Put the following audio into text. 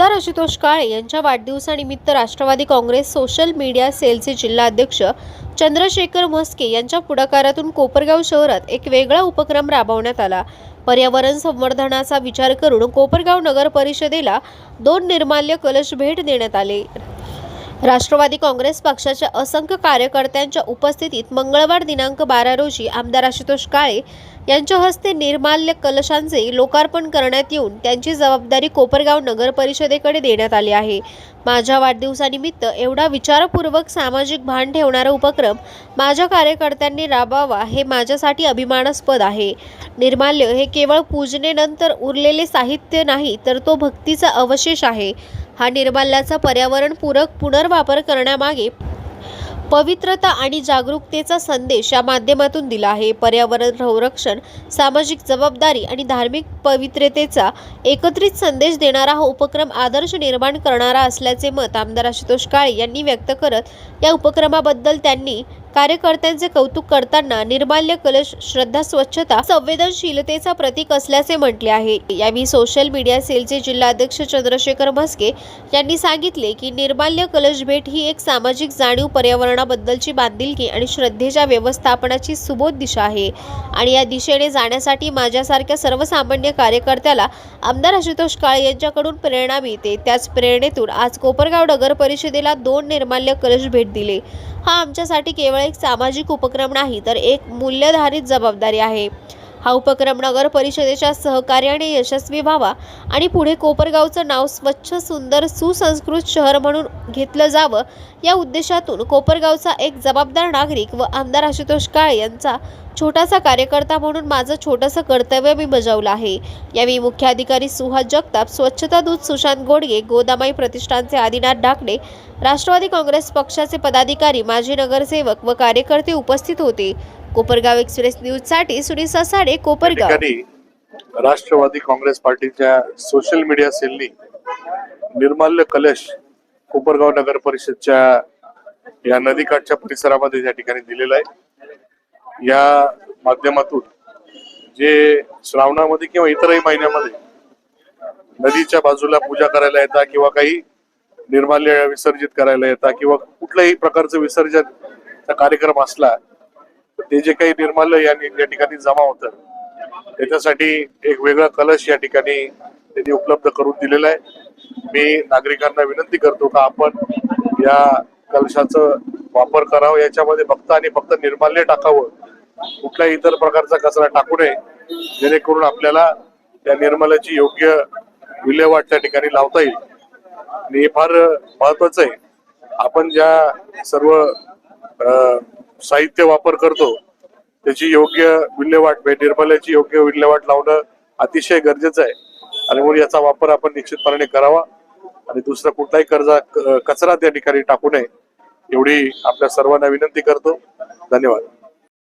आमदार आशुतोष काळे यांच्या वाढदिवसानिमित्त राष्ट्रवादी काँग्रेस सोशल मीडिया सेलचे जिल्हाध्यक्ष चंद्रशेखर म्हस्के यांच्या पुढाकारातून कोपरगाव शहरात एक वेगळा उपक्रम राबवण्यात आला. पर्यावरण संवर्धनाचा विचार करून कोपरगाव नगर परिषदेला दोन निर्माल्य कलश भेट देण्यात आले. राष्ट्रवादी काँग्रेस पक्षाच्या असंख्य कार्यकर्त्यांच्या उपस्थितीत मंगळवार दिनांक बारा रोजी आमदार आशुतोष काळे यांच्या हस्ते निर्माल्य कलशांचे लोकार्पण करण्यात येऊन त्यांची जबाबदारी कोपरगाव नगर परिषदेकडे देण्यात आली आहे. माझ्या वाढदिवसानिमित्त एवढा विचारपूर्वक सामाजिक भान ठेवणारा उपक्रम माझ्या कार्यकर्त्यांनी राबवावा हे माझ्यासाठी अभिमानास्पद आहे. निर्माल्य हे केवळ पूजनेनंतर उरलेले साहित्य नाही तर तो भक्तीचा अवशेष आहे. हा निर्माल्याचा पर्यावरणपूरक पुनर्वापर करण्यामागे पवित्रता आणि जागरूकतेचा संदेश या माध्यमातून दिला आहे. पर्यावरण संरक्षण सामाजिक जबाबदारी आणि धार्मिक पवित्रतेचा एकत्रित संदेश देणारा हा उपक्रम आदर्श निर्माण करणारा असल्याचे मत आमदार आशुतोष काळे यांनी व्यक्त करत या उपक्रमाबद्दल त्यांनी कार्यकर्त्यांचे कौतुक करताना निर्माल्य कलश श्रद्धा स्वच्छता संवेदनशीलतेचा प्रतीक असल्याचे म्हटले आहे. यावेळी सोशल मीडिया सेलचे जिल्हाध्यक्ष चंद्रशेखर म्हस्के यांनी सांगितले की निर्माल्य कलश भेट ही एक सामाजिक जाणीव पर्यावरणाबद्दलची बांधिलकी आणि श्रद्धेच्या व्यवस्थापनाची सुबोध दिशा आहे. आणि या दिशेने जाण्यासाठी माझ्यासारख्या सर्वसामान्य कार्यकर्त्याला आमदार आशुतोष काळे यांच्याकडून प्रेरणा मिळते. त्याच प्रेरणेतून आज कोपरगाव नगर परिषदेला दोन निर्माल्य कलश भेट दिले. हा आमच्यासाठी केवळ एक सामाजिक उपक्रम नाही तर एक मूल्यधारित जबाबदारी आहे. हा उपक्रम नगर परिषदेच्या सहकार्याने यशस्वी व्हावा आणि पुढे कोपरगावचं नाव स्वच्छ सुंदर सुसंस्कृत शहर म्हणून घेतलं जावं या उद्देशातून कोपरगावचा एक जबाबदार नागरिक व आमदार आशुतोष काळे यांचा छोटासा कार्यकर्ता म्हणून माझं छोटंसं कर्तव्य मी बजावलं आहे. यावेळी मुख्याधिकारी सुहास जगताप स्वच्छता दूत सुशांत गोडगे गोदामाई प्रतिष्ठानचे आदिनाथ ढाकणे राष्ट्रवादी काँग्रेस पक्षाचे पदाधिकारी माजी नगरसेवक व कार्यकर्ते उपस्थित होते. कोपरगाव एक्सप्रेस न्यूजसाठी सुनील ससाडे साडे कोपरगाव. ठिकाणी राष्ट्रवादी काँग्रेस पार्टीच्या सोशल मीडिया सेलनी निर्माल्य कलश कोपरगाव नगर परिषदच्या या नदीकाठच्या परिसरामध्ये या ठिकाणी दिलेला आहे. या माध्यमातून जे श्रावणामध्ये किंवा इतरही महिन्यामध्ये नदीच्या बाजूला पूजा करायला येतात किंवा काही निर्माल्य विसर्जित करायला येतात किंवा कुठल्याही प्रकारचं विसर्जनचा कार्यक्रम असला ते जे काही निर्माल्य या या ठिकाणी जमा होतं त्याच्यासाठी एक वेगळा कलश या ठिकाणी त्यांनी उपलब्ध करून दिलेला आहे. मी नागरिकांना विनंती करतो का आपण या कलशाचं वापर करावा याच्यामध्ये फक्त आणि फक्त निर्माल्य टाकावं कुठल्याही इतर प्रकारचा कचरा टाकू नये जेणेकरून आपल्याला त्या निर्माल्याची योग्य विल्हेवाट त्या ठिकाणी लावता येईल. आणि हे फार महत्वाचं आहे. आपण ज्या सर्व साहित्य वापर करतो त्याची योग्य विल्हेवाट म्हणजे निर्मल्याची योग्य विल्हेवाट लावणं अतिशय गरजेचं आहे. आणि म्हणून याचा वापर आपण निश्चितपणे करावा. आणि दुसरा कुठलाही कर्जा कचरा त्या ठिकाणी टाकू नये एवढी आपल्या सर्वांना विनंती करतो. धन्यवाद.